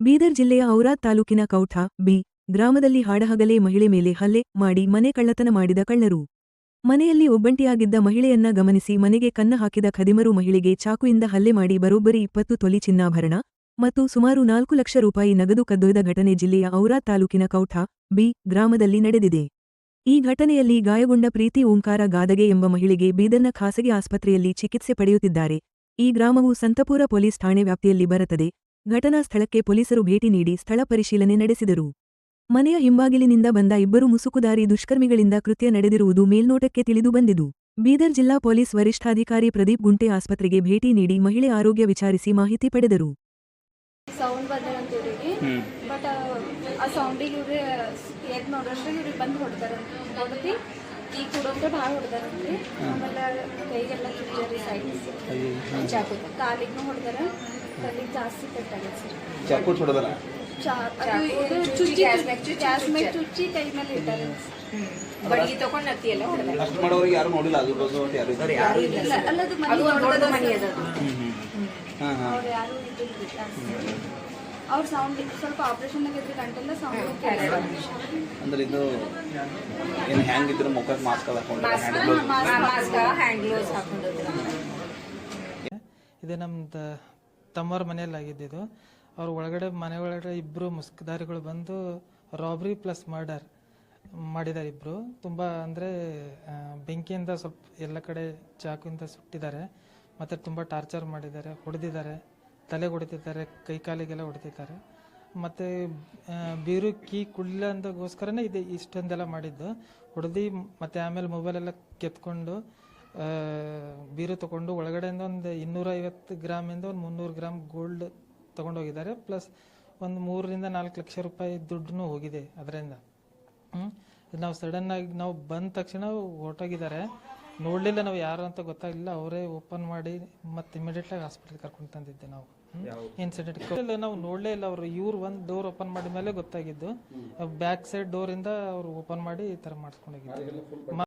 ಬೀದರ್ ಜಿಲ್ಲೆಯ ಔರಾದ್ ತಾಲೂಕಿನ ಕೌಠ, ಬಿ, ಗ್ರಾಮದಲ್ಲಿ ಹಾಡಹಗಲೇ ಮಹಿಳೆ ಮೇಲೆ ಹಲ್ಲೆ ಮಾಡಿ ಮನೆ ಕಳ್ಳತನ ಮಾಡಿದ ಕಳ್ಳರು. ಮನೆಯಲ್ಲಿ ಒಬ್ಬಂಟಿಯಾಗಿದ್ದ ಮಹಿಳೆಯನ್ನ ಗಮನಿಸಿ ಮನೆಗೆ ಕನ್ನ ಹಾಕಿದ ಖದಿಮರು ಮಹಿಳೆಗೆ ಚಾಕುಯಿಂದ ಹಲ್ಲೆ ಮಾಡಿ ಬರೋಬ್ಬರಿ ಇಪ್ಪತ್ತು ತೊಲಿ ಚಿನ್ನಾಭರಣ ಮತ್ತು ಸುಮಾರು ನಾಲ್ಕು ಲಕ್ಷ ರೂಪಾಯಿ ನಗದು ಕದ್ದೊಯ್ದ ಘಟನೆ ಜಿಲ್ಲೆಯ ಔರಾದ್ ತಾಲೂಕಿನ ಕೌಠ, ಬಿ, ಗ್ರಾಮದಲ್ಲಿ ನಡೆದಿದೆ. ಈ ಘಟನೆಯಲ್ಲಿ ಗಾಯಗೊಂಡ ಪ್ರೀತಿ ಓಂಕಾರ ಗಾದಗೆ ಎಂಬ ಮಹಿಳೆಗೆ ಬೀದರ್ನ ಖಾಸಗಿ ಆಸ್ಪತ್ರೆಯಲ್ಲಿ ಚಿಕಿತ್ಸೆ ಪಡೆಯುತ್ತಿದ್ದಾರೆ. ಈ ಗ್ರಾಮವು ಸಂತಪುರ ಪೊಲೀಸ್ ಠಾಣೆ ವ್ಯಾಪ್ತಿಯಲ್ಲಿ ಬರುತ್ತದೆ. ಘಟನಾ ಸ್ಥಳಕ್ಕೆ ಪೊಲೀಸರು ಭೇಟಿ ನೀಡಿ ಸ್ಥಳ ಪರಿಶೀಲನೆ ನಡೆಸಿದರು. ಮನೆಯ ಹಿಂಬಾಗಿಲಿನಿಂದ ಬಂದ ಇಬ್ಬರು ಮುಸುಕುದಾರಿ ದುಷ್ಕರ್ಮಿಗಳಿಂದ ಕೃತ್ಯ ನಡೆದಿರುವುದು ಮೇಲ್ನೋಟಕ್ಕೆ ತಿಳಿದು ಬಂದಿದು ಬೀದರ್ ಜಿಲ್ಲಾ ಪೊಲೀಸ್ ವರಿಷ್ಠಾಧಿಕಾರಿ ಪ್ರದೀಪ್ ಗುಂಟೆ ಆಸ್ಪತ್ರೆಗೆ ಭೇಟಿ ನೀಡಿ ಮಹಿಳೆ ಆರೋಗ್ಯ ವಿಚಾರಿಸಿ ಮಾಹಿತಿ ಪಡೆದರು. ಸೌಂಡ್ ಬಂದಿರಂತ ಬಟ್ ಆ ಸೌಂಡಿಗೆ ಇವ್ರೆ ಎದ್ದು ನೋಡೋಷ್ಟ್ರೆ ಇವ್ರಿಗೆ ಬಂದು ಹೊಡ್ದಾರ ಹೊಡೆದು ಈ ಭಾಳ ಹೊಡ್ದಾರಂತ್ರಿ ಆಮೇಲೆ ಕೈಗೆಲ್ಲ ಸೈಡ್ ಚಾಕು ಕಾಲಿಗೂ ಹೊಡ್ದಾರ ಜಾಸ್ತಿ ಸರ್. ಚಾಕು ಹೊಡೆದಲ್ಲ ಚಾ ಅದು ಚುಚ್ಚಿ ಚುಚ್ಚಿ ಇಟ್ಟಾರೆ ಬಡಗಿ ತಗೊಂಡ್ ಹೊಡೆದ ಅಷ್ಟು ಮಾಡೋರಿಗೆ ಯಾರು ನೋಡಿಲ್ಲ ಅದು ಯಾರು ಇದ್ದಾರೆ? ಯಾರು ಇಲ್ಲ ಅಲ್ಲ ಅದು ಮನೆ ಅದು ಒಂದು ದೊಡ್ಡ ಮನೆ ಅದ. ಹಾಂ ಹಾಂ. ಅವ್ರು ಯಾರು ಅವ್ರ ಸೌಂಡ್ ಸ್ವಲ್ಪ ಆಪರೇಷನ್ ಆಗಿದ್ರೆ ಗಂಟೆಲ್ಲ ಸೌಂಡ್ ಅಂದ್ರೆ ಇದು ಏನು ಹೆಂಗಿದ್ರು ಮುಖಕ್ಕೆ ಮಾಸ್ಕ್ ಹಾಕೊಂಡು ಮಾಸ್ಕ ಹ್ಯಾಂಡ್ ಇದು ನಮ್ದು ತಮ್ಮವ್ರ ಮನೆಯಲ್ಲಿ ಆಗಿದ್ದಿದ್ದು ಅವ್ರ ಒಳಗಡೆ, ಮನೆ ಒಳಗಡೆ ಇಬ್ಬರು ಮುಸ್ಕದಾರಿಗಳು ಬಂದು ರಾಬ್ರಿ ಪ್ಲಸ್ ಮರ್ಡರ್ ಮಾಡಿದ್ದಾರೆ ಇಬ್ಬರು ತುಂಬ ಅಂದರೆ ಬೆಂಕಿಯಿಂದ ಸ್ವಲ್ಪ ಎಲ್ಲ ಕಡೆ ಚಾಕುವಿಂದ ಸುಟ್ಟಿದ್ದಾರೆ. ಮತ್ತು ತುಂಬ ಟಾರ್ಚರ್ ಮಾಡಿದ್ದಾರೆ, ಹೊಡೆದಿದ್ದಾರೆ. ತಲೆಗೆ ಹೊಡಿತಿದ್ದಾರೆ ಕೈ ಕಾಲಿಗೆಲ್ಲ ಹೊಡೆದಿದ್ದಾರೆ. ಮತ್ತು ಬೀರು, ಕೀ ಕುಡಿಲ್ಲ ಅಂತಗೋಸ್ಕರನೇ ಇದೆ ಇಷ್ಟೊಂದೆಲ್ಲ ಮಾಡಿದ್ದು. ಹೊಡೆದು ಮತ್ತು ಆಮೇಲೆ ಮೊಬೈಲೆಲ್ಲ ಕೆತ್ಕೊಂಡು ಬೀರು ತಗೊಂಡು ಒಳಗಡೆಯಿಂದ ಒಂದು ಇನ್ನೂರೈವತ್ತು ಗ್ರಾಮಿಂದ ಒಂದು ಮುನ್ನೂರು ಗ್ರಾಮ್ ಗೋಲ್ಡ್ ತಗೊಂಡೋಗಿದ್ದಾರೆ. ಪ್ಲಸ್ ಒಂದು ಮೂರರಿಂದ ನಾಲ್ಕು ಲಕ್ಷ ರೂಪಾಯಿ ದುಡ್ಡು ಹೋಗಿದೆ ಅದರಿಂದ. ನಾವು ಸಡನ್ ಆಗಿ ನಾವು ಬಂದ ತಕ್ಷಣ ಹೊರಟೋಗಿದ್ದಾರೆ. ನೋಡಲಿಲ್ಲ ನಾವು ಯಾರು ಅಂತ ಗೊತ್ತಾಗಲಿಲ್ಲ. ಅವರೇ ಓಪನ್ ಮಾಡಿ ಮತ್ತೆ ಇಮಿಡಿಯೇಟ್ಲಾಗಿ ಹಾಸ್ಪಿಟಲ್ ಕರ್ಕೊಂಡು ತಂದಿದ್ದೆ ನಾವು. ಇನ್ಸಿಡೆಂಟ್ ನಾವು ನೋಡಲೇ ಇಲ್ಲ ಅವರು. ಇವ್ರು ಒಂದು ಡೋರ್ ಓಪನ್ ಮಾಡಿದ ಮೇಲೆ ಗೊತ್ತಾಗಿದ್ದು. ಬ್ಯಾಕ್ ಸೈಡ್ ಡೋರಿಂದ ಅವರು ಓಪನ್ ಮಾಡಿ ಈ ಥರ ಮಾಡಿಸ್ಕೊಂಡೋಗಿದ್ದು